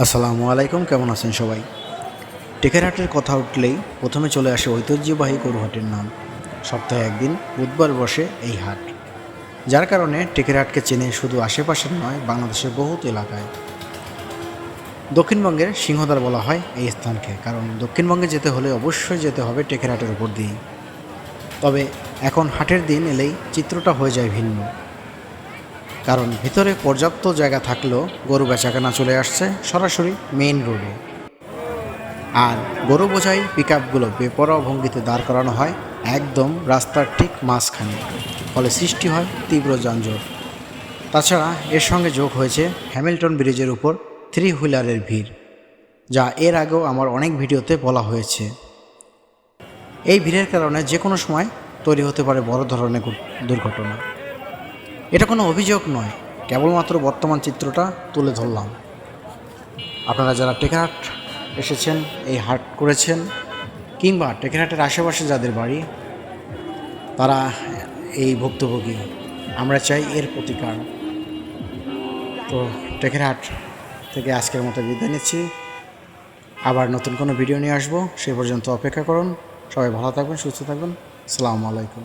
আসসালামু আলাইকুম, কেমন আছেন সবাই? টেকেরহাটের কথা উঠলেই প্রথমে চলে আসে ঐতিহ্যবাহী গরুহাটের নাম। সপ্তাহে একদিন বুধবার বসে এই হাট। যার কারণে টেকেরহাটকে চেনে শুধু আশেপাশের নয়, বাংলাদেশের বহুত এলাকায়। দক্ষিণবঙ্গের সিংহদ্বার বলা হয় এই স্থানকে, কারণ দক্ষিণবঙ্গে যেতে হলে অবশ্যই যেতে হবে টেকেরহাটের উপর দিয়েই। তবে এখন হাটের দিন এলেই চিত্রটা হয়ে যায় ভিন্ন। কারণ ভিতরে পর্যাপ্ত জায়গা থাকলেও গরু বেচাকেনা চলে আসছে সরাসরি মেইন রোডে আর গরু বোঝাই পিক আপগুলো বেপরোয়া ভঙ্গিতে দাঁড় করানো হয় একদম রাস্তার ঠিক মাঝখানে, ফলে সৃষ্টি হয় তীব্র যানজট। তাছাড়া এর সঙ্গে যোগ হয়েছে হ্যামিল্টন ব্রিজের উপর থ্রি হুইলারের ভিড়, যা এর আগেও আমার অনেক ভিডিওতে বলা হয়েছে। এই ভিড়ের কারণে যে কোনো সময় তৈরি হতে পারে বড় ধরনের দুর্ঘটনা। এটা কোনো অভিযোগ নয়। কেবলমাত্র বর্তমান চিত্রটা তুলে ধরলাম। আপনারা যারা টেকারহাট এসেছেন, এই হাট করেছেন, কিংবা টেকারহাটের আশেপাশে যাদের বাড়ি, তারা এই ভুক্তভোগী। আমরা চাই এর প্রতিকার। তো টেকেরহাট থেকে আজকের মতো বিদায় নিচ্ছি। আবার নতুন কোনো ভিডিও নিয়ে আসব, সে পর্যন্ত অপেক্ষা করুন। সবাই ভালো থাকবেন, সুস্থ থাকবেন। আসসালামু আলাইকুম।